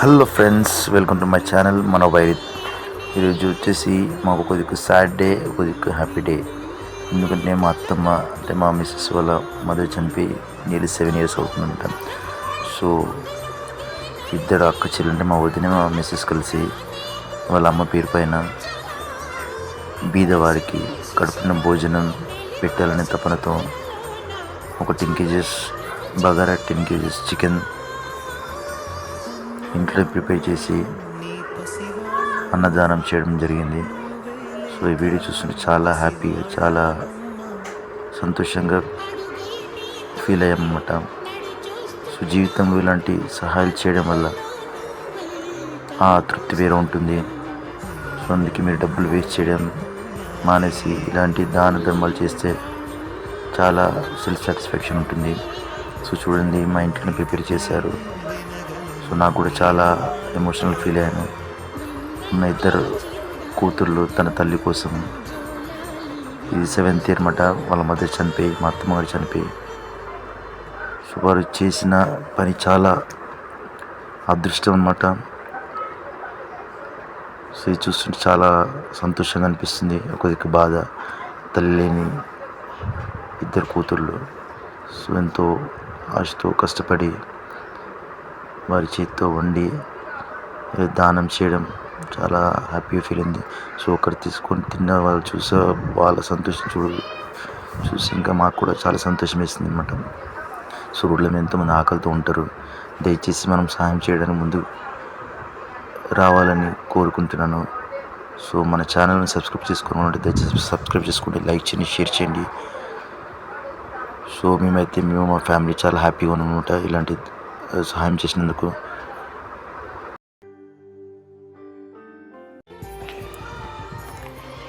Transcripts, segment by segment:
Hello friends welcome to my channel మన వైరి ఈరోజు వచ్చేసి మాకు కొద్దిగా సాడ్ డే కొద్దిగా హ్యాపీ డే. ఎందుకంటే మా అత్తమ్మ అంటే మా మిస్సెస్ వాళ్ళ మదర్ చనిపోయి నియర్లీ సెవెన్ ఇయర్స్ అవుతుందంట. సో ఇద్దరు అక్క చెల్లి అంటే మా వదిన మా మిస్సెస్ కలిసి వాళ్ళ అమ్మ పేరు పైన బీదవారికి కడుపున భోజనం పెట్టాలనే తపనతో ఒక ten kgs bagara ten kgs chicken ఇంట్లో ప్రిపేర్ చేసి అన్నదానం చేయడం జరిగింది. సో ఈ వీడియో చూస్తుంటే చాలా హ్యాపీగా చాలా సంతోషంగా ఫీల్ అయ్యామన్నమాట. సో జీవితంలో ఇలాంటి సహాయాలు చేయడం వల్ల ఆ తృప్తి వేరే ఉంటుంది. సో అందుకే మీరు డబ్బులు వేస్ట్ చేయడం మానేసి ఇలాంటి దాన ధర్మాలు చేస్తే చాలా సెల్ఫ్ సాటిస్ఫాక్షన్ ఉంటుంది. సో చూడండి మా ఇంట్లో ప్రిపేర్ చేశారు. సో నాకు కూడా చాలా ఎమోషనల్ ఫీల్ అయ్యాను. ఉన్న ఇద్దరు కూతుర్లు తన తల్లి కోసం ఇది సెవెంత్ ఇయర్ మాట వాళ్ళ మదర్ చనిపోయి మా అత్తమ్మగారు చనిపోయి. సో వారు చేసిన పని చాలా అదృష్టం అన్నమాట. సో ఇది చూస్తుంటే చాలా సంతోషంగా అనిపిస్తుంది ఒక దిక్కు బాధ తల్లి లేని ఇద్దరు కూతుళ్ళు సో ఎంతో ఆశతో కష్టపడి వారి చేతితో వండి దానం చేయడం చాలా హ్యాపీగా ఫీల్ అయింది సో ఒకరు తీసుకొని తిన్న వాళ్ళు చూసే వాళ్ళ సంతోషం చూడు చూసి ఇంకా మాకు కూడా చాలా సంతోషం వేసింది అనమాట సో రోడ్ల ఎంతోమంది ఆకలితో ఉంటారు. దయచేసి మనం సహాయం చేయడానికి ముందు రావాలని కోరుకుంటున్నాను. సో మన ఛానల్ని సబ్స్క్రైబ్ చేసుకోవాలంటే దయచేసి సబ్స్క్రైబ్ చేసుకోండి లైక్ చేయండి షేర్ చేయండి. సో మేమైతే మేము మా ఫ్యామిలీ చాలా హ్యాపీగా ఉన్నామన్నమాట ఇలాంటి సహాయం చేసినందుకు.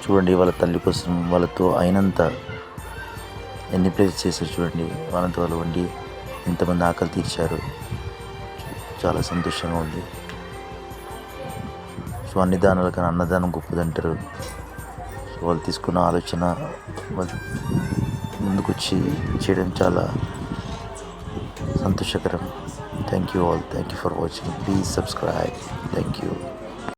చూడండి వాళ్ళ తల్లి కోసం వాళ్ళతో అయినంత ఎన్ని ప్లేస్ చేశారు చూడండి. వాళ్ళతో వాళ్ళు వండి ఎంతమంది ఆకలి తీర్చారు. చాలా సంతోషంగా ఉంది. సో అన్ని దానాల కన్నా అన్నదానం గొప్పదంటారు. సో వాళ్ళు తీసుకున్న ఆలోచన ముందుకొచ్చి చేయడం చాలా ಸಂತೋಷಕರ thank you all thank you for watching please subscribe thank you